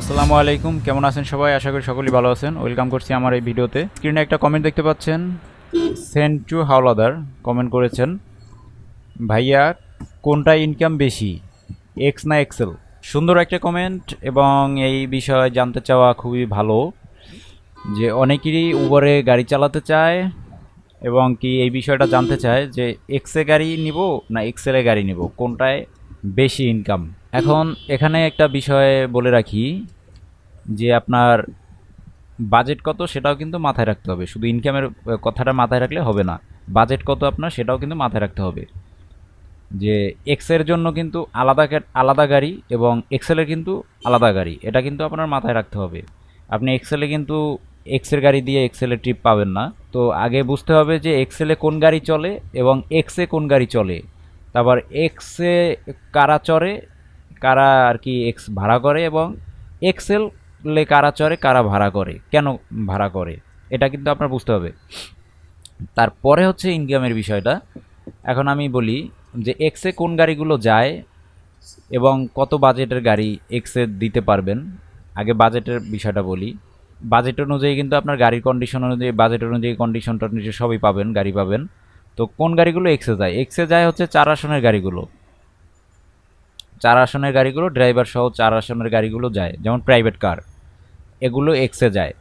আসসালামু আলাইকুম, কেমন আছেন সবাই? আশা করি সকলেই ভালো আছেন। ওয়েলকাম করছি আমার এই ভিডিওতে। স্ক্রিনে একটা কমেন্ট দেখতে পাচ্ছেন। সেন্ট সেন্টু হাওলাদার কমেন্ট করেছেন। ভাইয়া, কোনটা ইনকাম বেশি এক্স না এক্সেল সুন্দর একটা কমেন্ট এবং এই বিষয়ে জানতে চাওয়া খুবই ভালো যে অনেকেরই উবরে গাড়ি চালাতে চায় এবং কি এই বিষয়টা জানতে চায় যে এক্সে গাড়ি নিব না এক্সেলে গাড়ি নিব? কোনটায় বেশি ইনকাম এখন এখানে একটা বিষয় বলে রাখি, যে আপনার বাজেট কত সেটাও কিন্তু মাথায় রাখতে হবে। শুধু ইনকামের কথাটা মাথায় রাখলে হবে না। বাজেট কত আপনার সেটাও কিন্তু মাথায় রাখতে হবে। যে এক্সের জন্য কিন্তু আলাদা আলাদা গাড়ি এবং এক্সেলের কিন্তু আলাদা গাড়ি, এটা কিন্তু আপনার মাথায় রাখতে হবে। আপনি এক্সেলে কিন্তু এক্সের গাড়ি দিয়ে এক্সেলে ট্রিপ পাবেন না। তো আগে বুঝতে হবে যে এক্সেলে কোন গাড়ি চলে এবং এক্সে কোন গাড়ি চলে। তারপর এক্সে কারা চড়ে কারা আর কি এক্স ভাড়া করে এবং এক্সেলে কারা চড়ে, কারা ভাড়া করে, কেন ভাড়া করে, এটা কিন্তু আপনার বুঝতে হবে। তারপরে হচ্ছে ইনকামের বিষয়টা। এখন আমি বলি যে এক্সে কোন গাড়িগুলো যায় এবং কত বাজেটের গাড়ি এক্সে দিতে পারবেন, আগে বাজেটের বিষয়টা বলি। বাজেট অনুযায়ী কিন্তু আপনার গাড়ির কন্ডিশন অনুযায়ী, বাজেট অনুযায়ী কন্ডিশন টন্ডিশন সবই পাবেন, গাড়ি পাবেন। তো কোন গাড়িগুলো এক্সে যায়? এক্সে যায় হচ্ছে চার আসনের গাড়িগুলো। চার আসনের গাড়িগুলো ড্রাইভার সহ চার আসনের গাড়িগুলো যায়, যেমন প্রাইভেট কার এগুলো এক্সে যায়।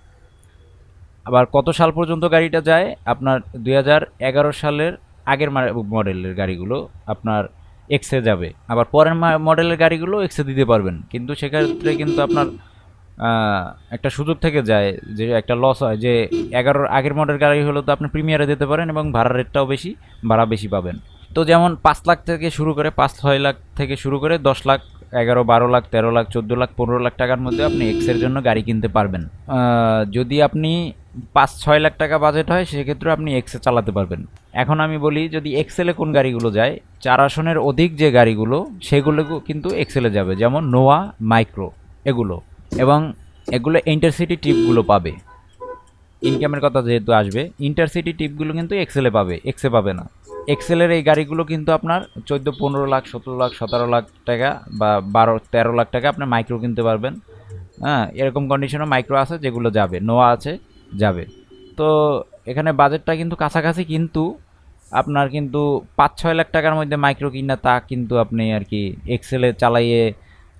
আবার কত সাল পর্যন্ত গাড়িটা যায়? আপনার দু হাজার এগারো সালের আগের মডেলের গাড়িগুলো আপনার এক্সে যাবে। আবার পরের মডেলের গাড়িগুলো এক্সে দিতে পারবেন। কিন্তু সেক্ষেত্রে কিন্তু আপনার একটা সুযোগ থেকে যায় যে একটা লস হয়। যে এগারোর আগের মডেল গাড়ি হলো তো আপনি প্রিমিয়ারে দিতে পারেন এবং ভাড়ার রেটটাও বেশি, ভাড়া বেশি পাবেন। তো যেমন পাঁচ লাখ থেকে শুরু করে পাঁচ ছয় লাখ থেকে শুরু করে দশ লাখ, এগারো, বারো লাখ, তেরো লাখ, চোদ্দ লাখ, পনেরো লাখ টাকার মধ্যে আপনি এক্সের জন্য গাড়ি কিনতে পারবেন। যদি আপনি পাঁচ ছয় লাখ টাকা বাজেট হয়, সেক্ষেত্রে আপনি এক্সে চালাতে পারবেন। এখন আমি বলি, যদি এক্সেলে কোন গাড়িগুলো যায়, চার আসনের অধিক যে গাড়িগুলো, সেগুলো কিন্তু এক্সেলে যাবে। যেমন নোয়া, মাইক্রো এগুলো। এবং এগুলো ইন্টারসিটি টিপগুলো পাবে। ইনকামের কথা যেহেতু আসবে ইন্টারসিটি টিপগুলো কিন্তু এক্সেলে পাবে এক্সে পাবে না। এক্সেলের এই গাড়িগুলো কিন্তু আপনার চোদ্দ, পনেরো লাখ, সতেরো লাখ সতেরো লাখ টাকা বা বারো, তেরো লাখ টাকা আপনি মাইক্রো কিনতে পারবেন। হ্যাঁ এরকম কন্ডিশনে মাইক্রো আছে যেগুলো যাবে নোয়া আছে, যাবে। তো এখানে বাজেটটা কিন্তু কাছাকাছি কিন্তু আপনার কিন্তু পাঁচ, ছয় লাখ টাকার মধ্যে মাইক্রো কিনা তা কিন্তু আপনি আর কি এক্সেলে চালাইয়ে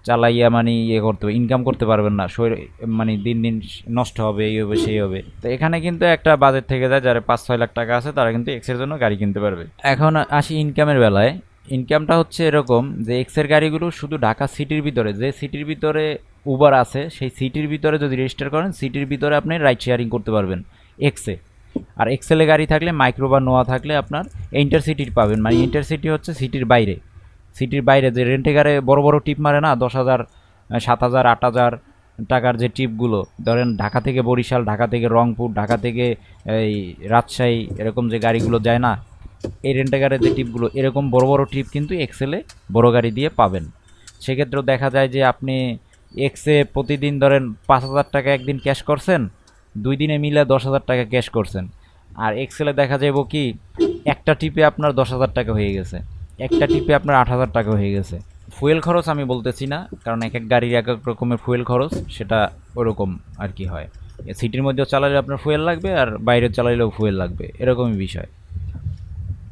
চালাইয়া মানে ইয়ে করতে হবে ইনকাম করতে পারবেন না, শরীর মানে দিন দিন নষ্ট হবে, এই হবে, সেই হবে। তো এখানে কিন্তু একটা বাজেট থেকে যায়, যারা পাঁচ ছয় লাখ টাকা আছে, তারা কিন্তু এক্সের জন্য গাড়ি কিনতে পারবে। এখন আসি ইনকামের বেলায়। ইনকামটা হচ্ছে এরকম যে এক্সের গাড়িগুলো শুধু ঢাকা সিটির ভিতরে, যে সিটির ভিতরে উবার আছে, সেই সিটির ভিতরে যদি রেজিস্টার করেন সিটির ভিতরে আপনি রাইড শেয়ারিং করতে পারবেন এক্সে আর এক্সেলে গাড়ি থাকলে মাইক্রো বা নোয়া থাকলে আপনার ইন্টারসিটির পাবেন মানে ইন্টারসিটি হচ্ছে সিটির বাইরে। সিটির বাইরে যে রেন্টে গাড়ি বড় বড় টিপ মারে না, দশ হাজার সাত হাজার, আট হাজার টাকার যে টিপগুলো, ধরেন ঢাকা থেকে বরিশাল, ঢাকা থেকে রংপুর, ঢাকা থেকে এই রাজশাহী, এরকম যে গাড়িগুলো যায় না, এই রেন্টে গাড়ির যে টিপগুলো, এরকম বড় বড় টিপ কিন্তু এক্সেলে বড় গাড়ি দিয়ে পাবেন। সেক্ষেত্রেও দেখা যায় যে আপনি এক্সে প্রতিদিন ধরেন পাঁচ হাজার টাকা একদিন ক্যাশ করছেন, দুই দিনে মিলে দশ হাজার টাকা ক্যাশ করছেন। আর এক্সেলে দেখা যাব কি, একটা টিপে আপনার দশ হাজার টাকা হয়ে গেছে। একটা টিপে আপনার আট হাজার টাকা হয়ে গেছে। ফুয়েল খরচ আমি বলতেছি না, কারণ এক এক গাড়ির এক এক রকমের ফুয়েল খরচ, সেটা ওরকম আর কি হয়। সিটির মধ্যেও চালালে আপনার ফুয়েল লাগবে আর বাইরে চালাইলেও ফুয়েল লাগবে, এরকমই বিষয়।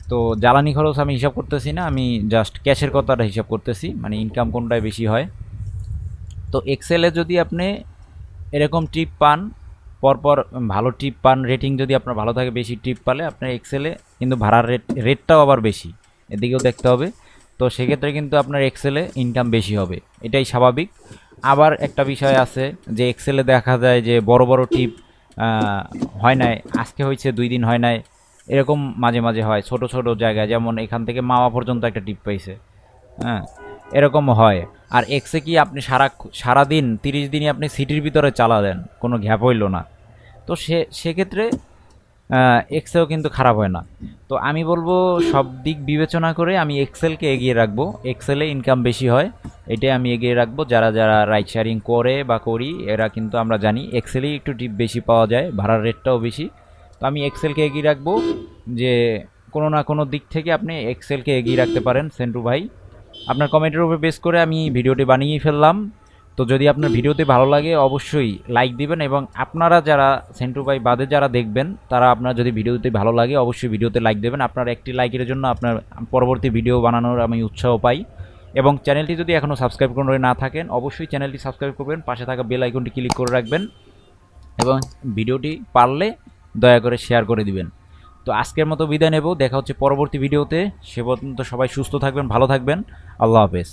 তো জ্বালানি খরচ আমি হিসাব করতেছি না, আমি জাস্ট ক্যাশের কথাটা হিসাব করতেছি মানে ইনকাম কোনটায় বেশি হয়। তো এক্সেলে যদি আপনি এরকম ট্রিপ পান, পরপর ভালো টিপ পান রেটিং যদি আপনার ভালো থাকে, বেশি টিপ পালে আপনার এক্সেলে কিন্তু ভাড়ার রেট রেটটাও আবার বেশি। এদিকেও দেখতে হবে। তো সেক্ষেত্রে কিন্তু আপনার এক্সেলে ইনকাম বেশি হবে। এটাই স্বাভাবিক। আবার একটা বিষয় আছে যে এক্সেলে দেখা যায় যে বড় বড় টিপ হয় নাই, আজকে হয়েছে, দুই দিন হয় নাই, এরকম মাঝে মাঝে হয়। ছোট ছোট জায়গায় যেমন এখান থেকে মাওয়া পর্যন্ত একটা টিপ পাইছে। হ্যাঁ এরকম হয়। আর এক্সে কি আপনি সারা, সারাদিন, তিরিশ দিনই আপনি সিটির ভিতরে চালালেন কোনো ঘ্যাপ হইল না। তো সে, সেক্ষেত্রে এক্সেও কিন্তু খারাপ হয় না। তো আমি বলব, সব দিক বিবেচনা করে আমি এক্সেলকে এগিয়ে রাখব। এক্সেলে ইনকাম বেশি হয়, এটাই আমি এগিয়ে রাখব। যারা যারা রাইড শেয়ারিং করে বা করি, এরা কিন্তু আমরা জানি এক্সেলেই একটু টিপ বেশি পাওয়া যায়, ভাড়ার রেটটাও বেশি। তো আমি এক্সেলকে এগিয়ে রাখব যে, কোনো না কোনো দিক থেকে আপনি এক্সেলকে এগিয়ে রাখতে পারেন, সেন্টু ভাই। আপনার কমেন্টের উপর বেস করে আমি ভিডিওটি বানিয়ে ফেললাম। তো যদি আপনার ভিডিওতে ভালো লাগে অবশ্যই লাইক দিবেন এবং আপনারা যারা সেন্টু ভাই বাদে যারা দেখবেন তারা আপনার যদি ভিডিওতে ভালো লাগে অবশ্যই ভিডিওতে লাইক দেবেন। আপনার একটি লাইকের জন্য আপনার পরবর্তী ভিডিও বানানোর আমি উৎসাহ পাই। এবং চ্যানেলটি যদি এখনও সাবস্ক্রাইব করে না থাকেন অবশ্যই চ্যানেলটি সাবস্ক্রাইব করবেন পাশে থাকা বেল আইকনটি ক্লিক করে রাখবেন এবং ভিডিওটি পারলে দয়া করে শেয়ার করে দিবেন। তো আজকের মতো বিদায় নেব দেখা হচ্ছে পরবর্তী ভিডিওতে। সে পর্যন্ত সবাই সুস্থ থাকবেন ভালো থাকবেন। আল্লাহ হাফেজ।